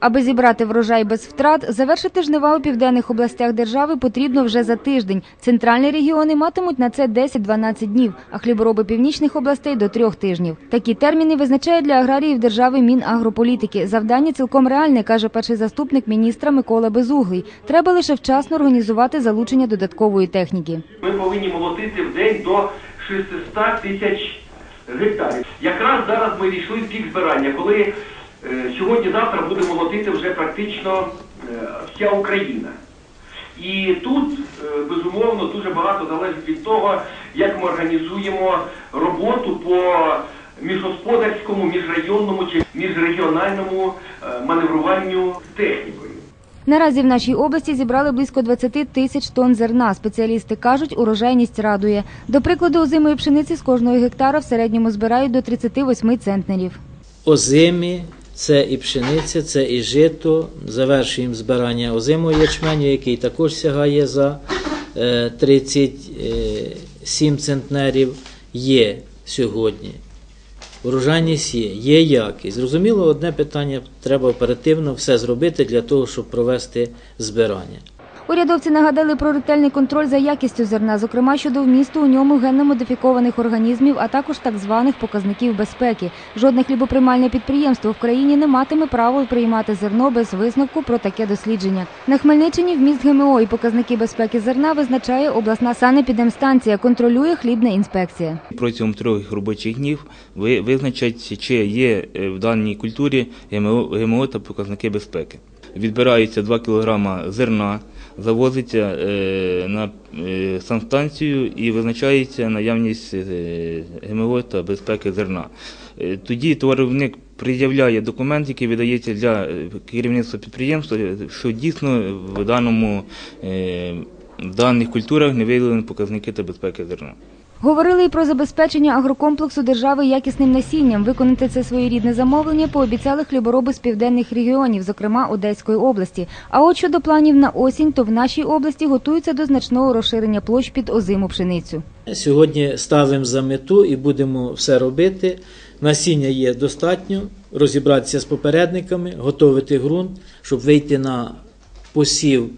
Аби зібрати врожай без втрат, завершити жнива у південних областях держави потрібно вже за тиждень. Центральні регіони матимуть на це 10-12 днів, а хлібороби північних областей – до трьох тижнів. Такі терміни визначає для аграріїв держави Мінагрополітики. Завдання цілком реальне, каже перший заступник міністра Микола Безуглий. Треба лише вчасно організувати залучення додаткової техніки. Ми повинні молотити в день до 600 тисяч гектарів. Якраз зараз ми війшли в пік збирання, коли сьогодні-завтра буде молотити вже практично е, вся Україна. І тут, е, безумовно, дуже багато залежить від того, як ми організуємо роботу по міжгосподарському, міжрайонному чи міжрегіональному е, маневруванню технікою. Наразі в нашій області зібрали близько 20 тисяч тонн зерна. Спеціалісти кажуть, урожайність радує. До прикладу, озимої пшениці з кожного гектара в середньому збирають до 38 центнерів. озимі, це і пшениця, це і жито. Завершуємо збирання озимого ячменю, який також сягає за е, 37 центнерів. Є сьогодні. Урожайність є, є якість. Зрозуміло, одне питання треба оперативно все зробити для того, щоб провести збирання. Урядовці нагадали про ретельний контроль за якістю зерна, зокрема щодо вмісту у ньому генно-модифікованих організмів, а також так званих показників безпеки. Жодне хлібоприймальне підприємство в країні не матиме права приймати зерно без висновку про таке дослідження. На Хмельниччині вміст ГМО і показники безпеки зерна визначає обласна санепідемстанція, контролює хлібна інспекція. Протягом трьох робочих днів ви визначать, чи є е, в даній культурі ГМО, та показники безпеки. Відбирається 2 кг зерна, завозиться е, на е, санстанцію і визначається наявність е, ГМО та безпеки зерна. Тоді товаровник пред'являє документ, який видається для керівництва підприємства, що дійсно в даному в даних культурах не виявлені показники та безпеки зерна. Говорили і про забезпечення агрокомплексу держави якісним насінням. Виконати це своєрідне замовлення пообіцяли хлібороби з південних регіонів, зокрема Одеської області. А от щодо планів на осінь, то в нашій області готуються до значного розширення площ під озиму пшеницю. Сьогодні ставимо за мету і будемо все робити. Насіння є достатньо, розібратися з попередниками, готувати ґрунт, щоб вийти на посів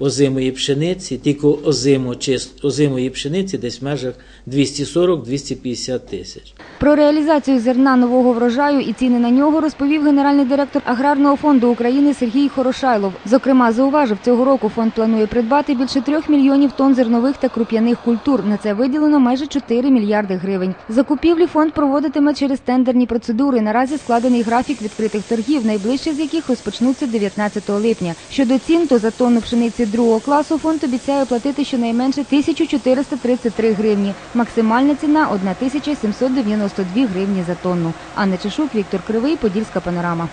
озимої пшениці, тільки озимо, озимої пшениці десь в межах 240-250 тисяч. Про реалізацію зерна нового врожаю і ціни на нього розповів генеральний директор Аграрного фонду України Сергій Хорошайлов. Зокрема, зауважив, цього року фонд планує придбати більше трьох мільйонів тонн зернових та круп'яних культур. На це виділено майже 4 мільярди гривень. Закупівлі фонд проводитиме через тендерні процедури. Наразі складений графік відкритих торгів, найближчі з яких розпочнуться 19 липня. Щодо цін, то за тонну пшениці другого класу фонд обіцяє платити щонайменше 1433 гривні. Максимальна ціна 1792 гривні за тонну. Анна Чешук, Віктор Кривий, Подільська панорама.